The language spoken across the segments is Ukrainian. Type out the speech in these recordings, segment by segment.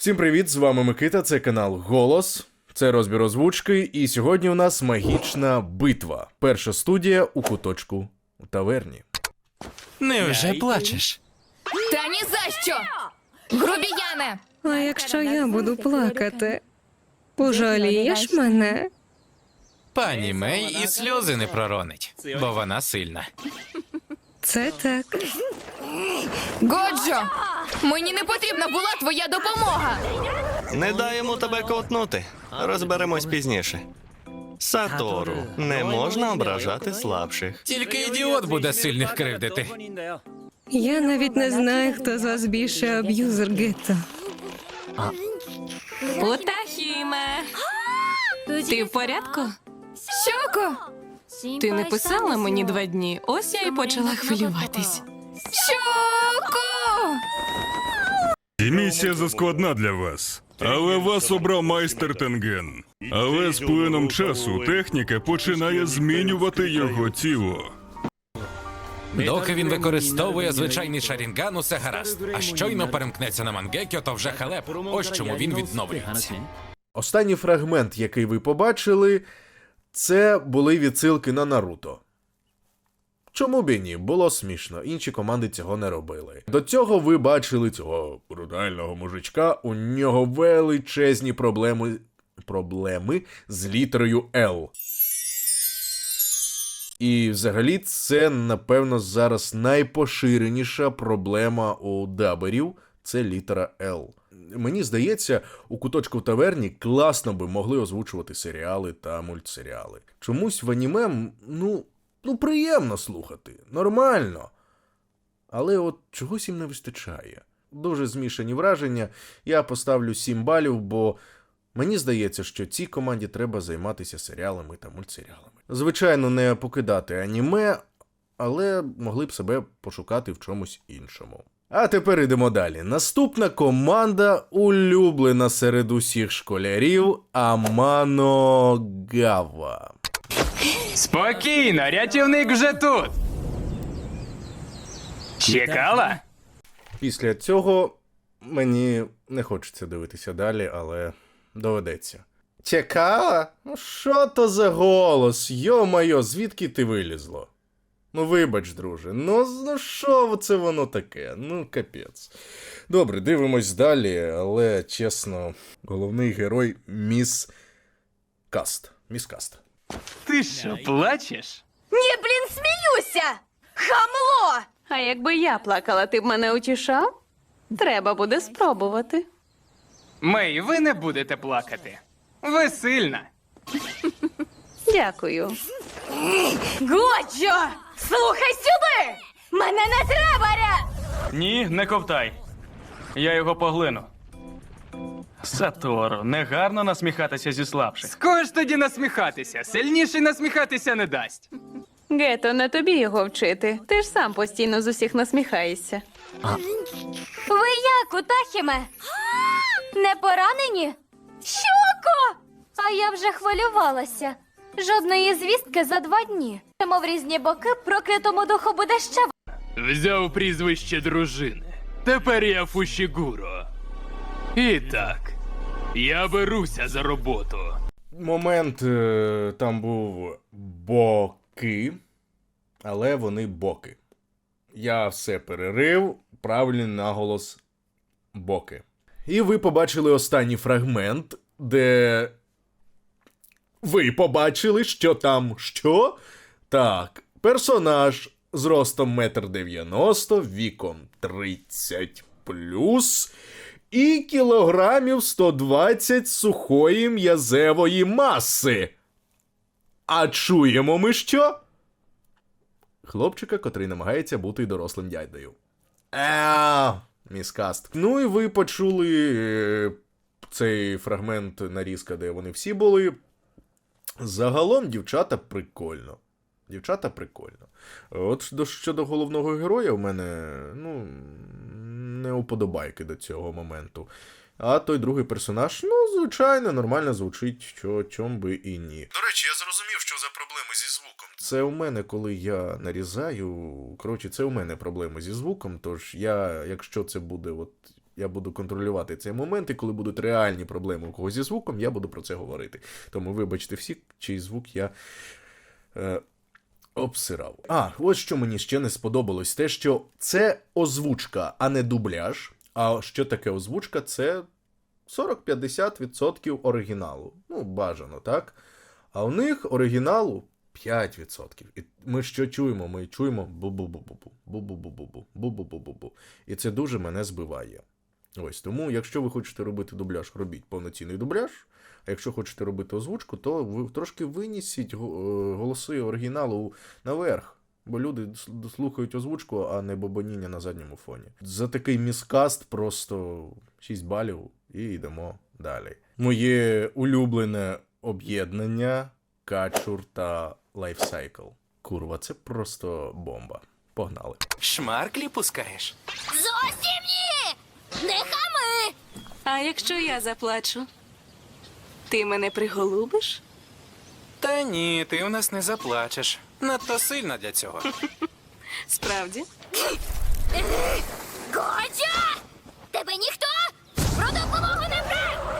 Всім привіт! З вами Микита, це канал Голос. Це розбір озвучки, і сьогодні у нас магічна битва. Перша студія у куточку у таверні. Невже плачеш? Та ні за що! Грубіяне! А якщо я буду плакати, пожалієш мене? Пані Мей і сльози не проронить, бо вона сильна. Це так. Годжо! Мені не потрібна була твоя допомога! Не йому тебе ковтнути. Розберемось пізніше. Сатору, не можна ображати слабших. Тільки ідіот буде сильних кривдити. Я навіть не знаю, хто з вас більше аб'юзер гетто. Утахіме! Ти в порядку? Щоко! Ти не писала мені два дні. Ось я і почала хвилюватись. Щоко! І місія заскладна для вас. Але вас обрав майстер Тенген. Але з плином часу техніка починає змінювати його тіло. Доки він використовує звичайний шарінган, усе гаразд. А щойно перемкнеться на Мангекьо, то вже халеп. Ось чому він відновлюється. Останній фрагмент, який ви побачили, це були відсилки на Наруто. Чому б і ні? Було смішно, інші команди цього не робили. До цього ви бачили цього брутального мужичка, у нього величезні проблеми, проблеми з літерою L. І взагалі це, напевно, зараз найпоширеніша проблема у даберів це літера L. Мені здається, у куточку в таверні класно би могли озвучувати серіали та мультсеріали. Чомусь в аніме, ну, ну приємно слухати, нормально. Але от чогось їм не вистачає. Дуже змішані враження. Я поставлю 7 балів, бо мені здається, що цій команді треба займатися серіалами та мультсеріалами. Звичайно, не покидати аніме, але могли б себе пошукати в чомусь іншому. А тепер йдемо далі. Наступна команда улюблена серед усіх школярів Амано Гава. Спокійно, рятівник вже тут. Чекала? Після цього мені не хочеться дивитися далі, але доведеться. Чекала? Ну що то за голос? Йо-майо, звідки ти вилізло? Ну, вибач, друже, ну ну що це воно таке? Ну, капець. Добре, дивимось далі, але чесно, головний герой міс Каст. Міс Каст. Ти що, плачеш? Ні, блін, сміюся! Хамло! А якби я плакала, ти б мене утішав? Треба буде спробувати. Мей, ви не будете плакати. Ви сильна. Дякую. Годжо! Слухай сюди! Мене не треба ря... Ні, не ковтай. Я його поглину. Сатору, негарно насміхатися зі слабших. Скош тоді насміхатися. Сильніший насміхатися не дасть. Гето, не тобі його вчити. Ти ж сам постійно з усіх насміхаєшся. Ви як, Утахіме? Не поранені? Щоко! А я вже хвилювалася. Жодної звістки за два дні. Мов різні боки, проклятому духу буде ще Взяв прізвище дружини. Тепер я Фушігуро. І так, я беруся за роботу. Момент е, там був боки, але вони боки. Я все перерив, правильний наголос боки. І ви побачили останній фрагмент, де. Ви побачили, що там що? Так, персонаж з ростом 1,90 м, віком 30 плюс і кілограмів 120 сухої м'язевої маси. А чуємо ми що? Хлопчика, котрий намагається бути дорослим дядею. Міскаст. Ну і ви почули е, цей фрагмент нарізка, де вони всі були. Загалом дівчата прикольно. Дівчата прикольно. От щодо головного героя, в мене, ну, не уподобайки до цього моменту. А той другий персонаж, ну, звичайно, нормально звучить, що чом би і ні. До речі, я зрозумів, що за проблеми зі звуком. Це у мене, коли я нарізаю. Коротше, це у мене проблеми зі звуком. Тож я, якщо це буде от я буду контролювати цей момент, і коли будуть реальні проблеми у когось зі звуком, я буду про це говорити. Тому вибачте всі, чий звук я е, обсирав. А, ось що мені ще не сподобалось: те, що це озвучка, а не дубляж. А що таке озвучка? Це 40-50% оригіналу. Ну, бажано, так? А у них оригіналу 5%. І ми що чуємо? Ми чуємо бу-бу-бу-бу-бу, бу-бу-бу-бу-бу, бу-бу-бу-бу-бу. І це дуже мене збиває. Ось тому, якщо ви хочете робити дубляж, робіть повноцінний дубляж. А якщо хочете робити озвучку, то ви трошки винісіть е, голоси оригіналу наверх. Бо люди слухають озвучку, а не бобоніння на задньому фоні. За такий міскаст просто 6 балів і йдемо далі. Моє улюблене об'єднання Качур та Лайфсайкл. Курва, це просто бомба. Погнали. Шмарклі пускаєш? Не хами! А якщо я заплачу, ти мене приголубиш? Та ні, ти у нас не заплачеш. Надто сильно для цього. Справді? Годя! Тебе ніхто про допомогу не брав!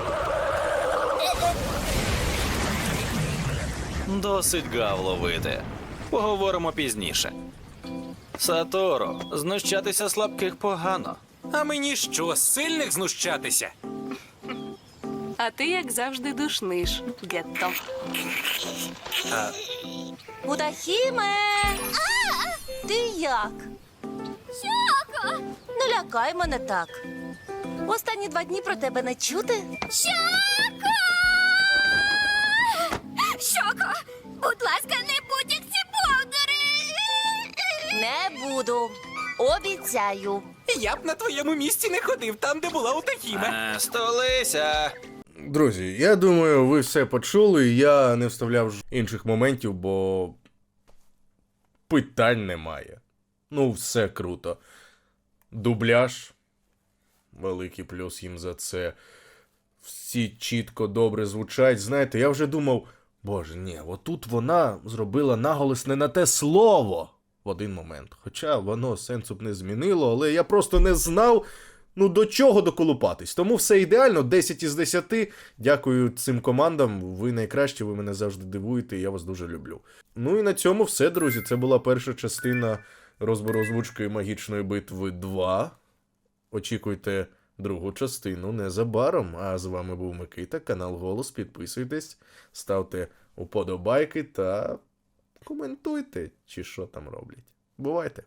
Досить гав ловити. Поговоримо пізніше. Саторо, знущатися слабких погано. А мені що, з сильних знущатися? А ти, як завжди, душниш, гетто. Удахіме! Ти як? Щоко! Не лякай мене так. Останні два дні про тебе не чути. Щоко! Щоко! Будь ласка, не будь як ці повдори! Не буду. Обіцяю. Я б на твоєму місці не ходив там, де була Утахіме. Е, Столися. Друзі, я думаю, ви все почули. Я не вставляв ж інших моментів, бо питань немає. Ну, все круто. Дубляж. Великий плюс їм за це. Всі чітко добре звучать. Знаєте, я вже думав, боже, ні, отут вона зробила наголос не на те слово в один момент. Хоча воно сенсу б не змінило, але я просто не знав, ну до чого доколупатись. Тому все ідеально, 10 із 10. Дякую цим командам. Ви найкращі, ви мене завжди дивуєте, і я вас дуже люблю. Ну і на цьому все, друзі. Це була перша частина розбору озвучки магічної битви 2. Очікуйте другу частину незабаром. А з вами був Микита, канал Голос. Підписуйтесь, ставте уподобайки та коментуйте, чи що там роблять. Бувайте!